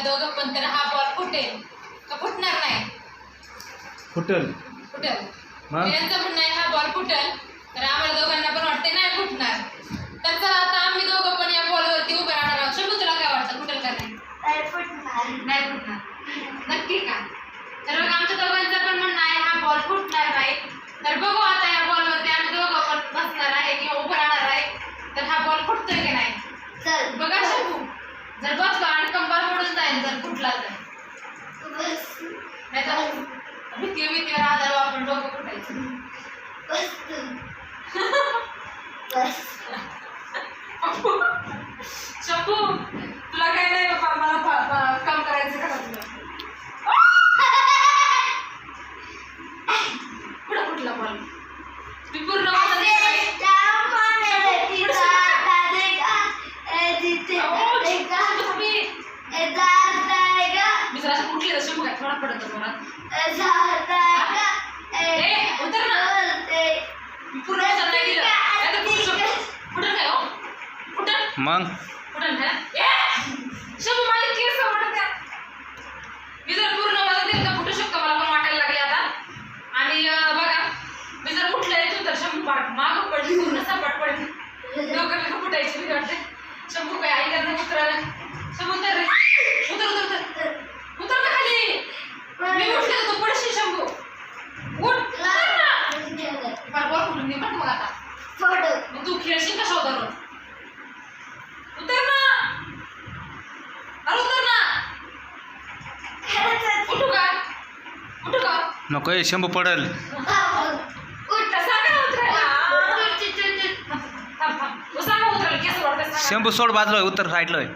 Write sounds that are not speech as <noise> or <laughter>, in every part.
का दोघं पण तर हा बॉल फुटेल का फुटणार नाही? फुटल. फुटल. यांचं म्हणणं आहे हा बॉल फुटल. शकू तुला काय नाही बाबा मला काम करायचं घरातलं <laughs> पुढं कुठला बॉल? मी पूर्ण मग? नको आहे शंभू पडल. शंभू सोड बाजलो आहे उत्तर साईडला आहे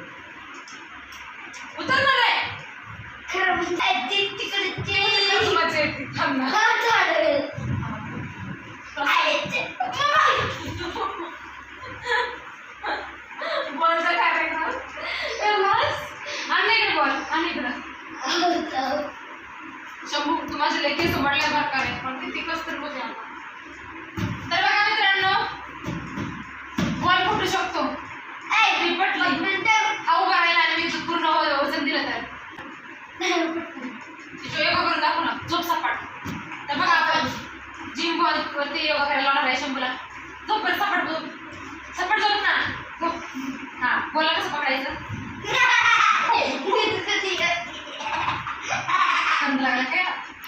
शंभू तू माझे लेखी समडल्या प्रकारे पण ते तिकच तर बघ तर बघा मित्रांनो बॉल फुटू शकतो. मी पटली. हा उभा राहिला आणि मी पूर्ण वजन दिलं तर.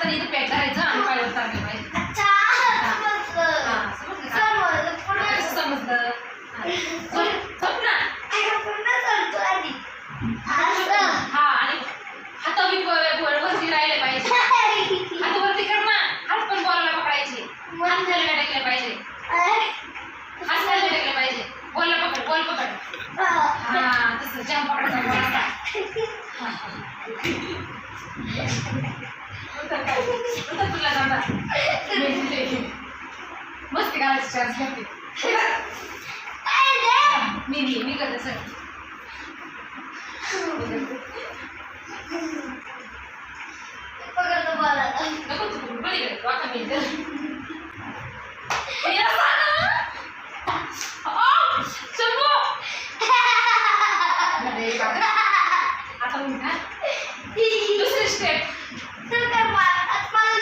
तर इथे पेटायचं आणि पाळत चाळीस चान्स घेते मी दे मी करते सर पकडतो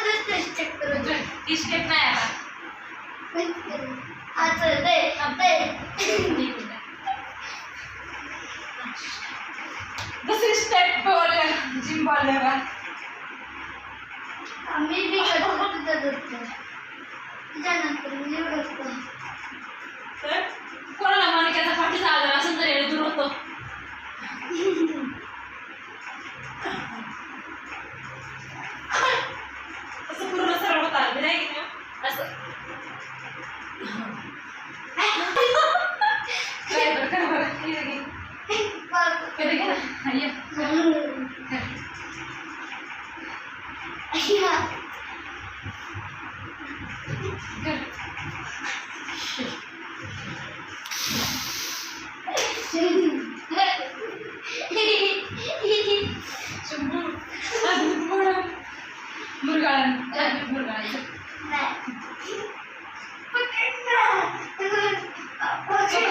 दुसरी स्टेप दुसरी स्टेप नाही. அப்படியே அப்படியே दुसरी स्टेप जिम बॉलवर आम्ही बी त्याच्यानंतर निवडतो कोणाला मालिकाचा फाटीचा आजार असेल तर दूर होतो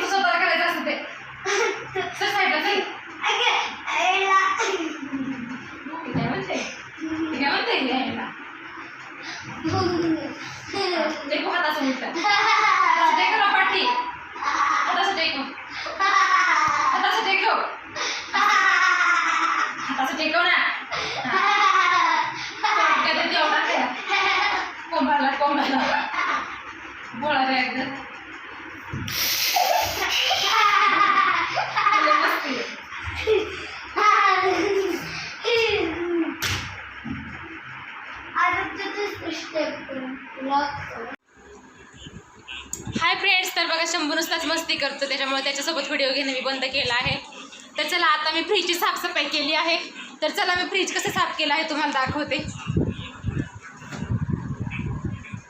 स्वतः करायचं असतं ते सर साईडला चल Lisa. Atas dekor apa di? Atas dekor. Atas dekor. Atas dekor nak. मस्ती करतो त्याच्यामुळे त्याच्यासोबत व्हिडिओ घेणं मी बंद केला आहे. तर चला आता मी फ्रीजची साफसफाई केली आहे. तर चला मी फ्रीज कसं साफ केलं आहे तुम्हाला दाखवते.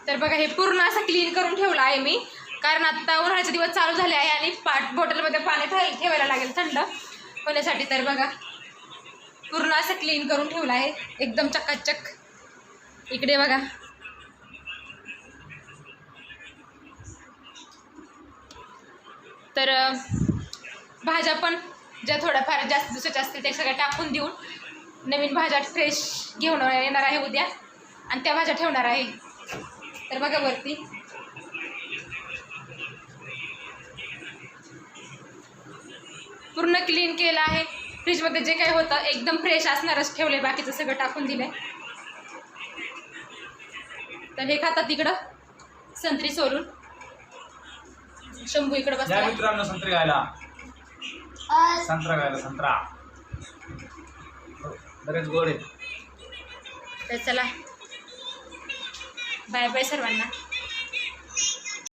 तर बघा हे पूर्ण असं क्लीन करून ठेवलं आहे मी. कारण आत्ता उन्हाळ्याचे दिवस चालू झाले आहे आणि पाट बॉटलमध्ये पाणी ठे- ठेवायला लागेल थंड. होण्यासाठी तर बघा पूर्ण असं क्लीन करून ठेवलं आहे. एकदम चकाचक. इकडे बघा. तर भाज्या पण ज्या थोड्याफार जास्त दिवसाच्या असतील त्या सगळ्या टाकून देऊन नवीन भाज्या फ्रेश घेऊन येणार आहे उद्या. आणि त्या भाज्या ठेवणार आहे. तर बघा वरती. पूर्ण क्लीन केलं आहे. फ्रीजमध्ये जे काही होतं एकदम फ्रेश असणारच ठेवलं बाकीचं सगळं टाकून दिलंय. तर हे खातात तिकडं. संत्री सोलून. शंभू इकडं या बसला मित्रांनो संत्री खायला संत्रा खायला संत्रा. बरेच गोड आहे तर चला. बाय बाय सर्वांना.